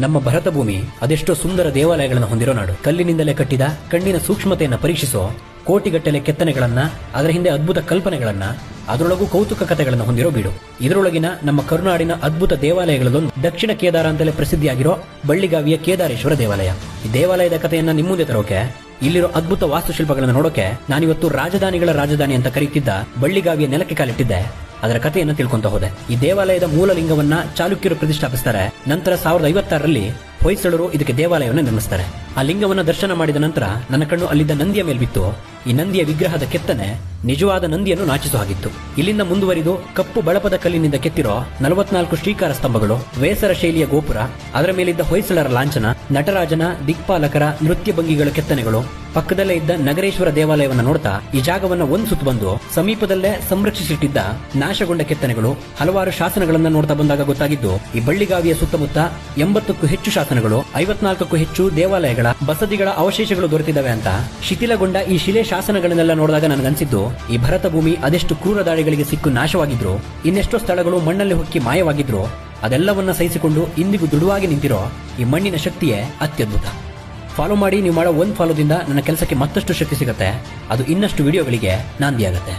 ನಮ್ಮ ಭರತ ಭೂಮಿ ಅದೆಷ್ಟೋ ಸುಂದರ ದೇವಾಲಯಗಳನ್ನು ಹೊಂದಿರೋ ನಾಡು. ಕಲ್ಲಿನಿಂದಲೇ ಕಟ್ಟಿದ, ಕಣ್ಣಿನ ಸೂಕ್ಷ್ಮತೆಯನ್ನು ಪರೀಕ್ಷಿಸೋ, ಕೋಟಿಗಟ್ಟಲೆ ಕೆತ್ತನೆಗಳನ್ನ, ಅದರ ಹಿಂದೆ ಅದ್ಭುತ ಕಲ್ಪನೆಗಳನ್ನ, ಅದರೊಳಗೂ ಕೌತುಕ ಕಥೆಗಳನ್ನು ಹೊಂದಿರೋ ಬೀಡು. ಇದರೊಳಗಿನ ನಮ್ಮ ಕರುನಾಡಿನ ಅದ್ಭುತ ದೇವಾಲಯಗಳಲ್ಲೊಂದು ದಕ್ಷಿಣ ಕೇದಾರ ಅಂತಲೇ ಪ್ರಸಿದ್ಧಿಯಾಗಿರೋ ಬಳ್ಳಿಗಾವಿಯ ಕೇದಾರೇಶ್ವರ ದೇವಾಲಯ. ಈ ದೇವಾಲಯದ ಕಥೆಯನ್ನ ನಿಮ್ಮ ಮುಂದೆ ತರೋಕೆ, ಇಲ್ಲಿರೋ ಅದ್ಭುತ ವಾಸ್ತುಶಿಲ್ಪಗಳನ್ನು ನೋಡೋಕೆ ನಾನಿವತ್ತು ರಾಜಧಾನಿಗಳ ರಾಜಧಾನಿ ಅಂತ ಕರೀತಿದ್ದ ಬಳ್ಳಿಗಾವಿಯ ನೆಲಕ್ಕೆ ಕಾಲಿಟ್ಟಿದ್ದೆ. ಅದರ ಕಥೆಯನ್ನು ತಿಳ್ಕೊಂತ ಹೋದೆ. ಈ ದೇವಾಲಯದ ಮೂಲ ಲಿಂಗವನ್ನ ಚಾಲುಕ್ಯರು ಪ್ರತಿಷ್ಠಾಪಿಸ್ತಾರೆ. ನಂತರ ಸಾವಿರದ ಐವತ್ತಾರರಲ್ಲಿ ಹೊಯ್ಸಳರು ಇದಕ್ಕೆ ದೇವಾಲಯವನ್ನು ನಿರ್ಮಿಸ್ತಾರೆ. ಆ ಲಿಂಗವನ್ನ ದರ್ಶನ ಮಾಡಿದ ನಂತರ ನನ್ನ ಕಣ್ಣು ಅಲ್ಲಿದ್ದ ನಂದಿಯ ಮೇಲ್ಬಿತ್ತು ಈ ನಂದಿಯ ವಿಗ್ರಹದ ಕೆತ್ತನೆ ನಿಜವಾದ ನಂದಿಯನ್ನು ನಾಚಿಸೋ ಹಾಗಿತ್ತು. ಇಲ್ಲಿಂದ ಮುಂದುವರಿದು ಕಪ್ಪು ಬಳಪದ ಕಲ್ಲಿನಿಂದ ಕೆತ್ತಿರೋ ನಲವತ್ನಾಲ್ಕು ಶ್ರೀಕಾರ ಸ್ತಂಭಗಳು, ವೇಸರ ಶೈಲಿಯ ಗೋಪುರ, ಅದರ ಮೇಲಿದ್ದ ಹೊಯ್ಸಳರ ಲಾಂಛನ, ನಟರಾಜನ ದಿಕ್ಪಾಲಕರ ನೃತ್ಯ ಭಂಗಿಗಳ ಕೆತ್ತನೆಗಳು ಪಕ್ಕದಲ್ಲೇ ಇದ್ದ ನಗರೇಶ್ವರ ದೇವಾಲಯವನ್ನ ನೋಡ್ತಾ ಈ ಜಾಗವನ್ನ ಒಂದು ಸುತ್ತು ಬಂದು ಸಮೀಪದಲ್ಲೇ ಸಂರಕ್ಷಿಸಿಟ್ಟಿದ್ದ ನಾಶಗೊಂಡ ಕೆತ್ತನೆಗಳು, ಹಲವಾರು ಶಾಸನಗಳನ್ನು ನೋಡ್ತಾ ಬಂದಾಗ ಗೊತ್ತಾಗಿದ್ದು, ಈ ಬಳ್ಳಿಗಾವಿಯ ಸುತ್ತಮುತ್ತ ಎಂಬತ್ತಕ್ಕೂ ಹೆಚ್ಚು ಶಾಸನಗಳು, ಐವತ್ನಾಲ್ಕಕ್ಕೂ ಹೆಚ್ಚು ದೇವಾಲಯಗಳ ಬಸದಿಗಳ ಅವಶೇಷಗಳು ದೊರೆತಿದ್ದಾವೆ ಅಂತ ಶಿಥಿಲಗೊಂಡ ಈ ಶಿಲೆ ಶಾಸನಗಳನ್ನೆಲ್ಲ ನೋಡಿದಾಗ ನನಗನ್ಸಿದ್ದು, ಈ ಭರತ ಭೂಮಿ ಅದೆಷ್ಟು ಕ್ರೂರ ದಾಳಿಗಳಿಗೆ ಸಿಕ್ಕು ನಾಶವಾಗಿದ್ರು, ಇನ್ನೆಷ್ಟೋ ಸ್ಥಳಗಳು ಮಣ್ಣಲ್ಲಿ ಹೊಕ್ಕಿ ಮಾಯವಾಗಿದ್ರು, ಅದೆಲ್ಲವನ್ನ ಸಹಿಸಿಕೊಂಡು ಇಂದಿಗೂ ದೃಢವಾಗಿ ನಿಂತಿರೋ ಈ ಮಣ್ಣಿನ ಶಕ್ತಿಯೇ ಅತ್ಯದ್ಭುತ. ಫಾಲೋ ಮಾಡಿ, ನೀವು ಮಾಡೋ ಒಂದು ಫಾಲೋದಿಂದ ನನ್ನ ಕೆಲಸಕ್ಕೆ ಮತ್ತಷ್ಟು ಶಕ್ತಿ ಸಿಗುತ್ತೆ. ಅದು ಇನ್ನಷ್ಟು ವಿಡಿಯೋಗಳಿಗೆ ನಾಂದಿಯಾಗುತ್ತೆ.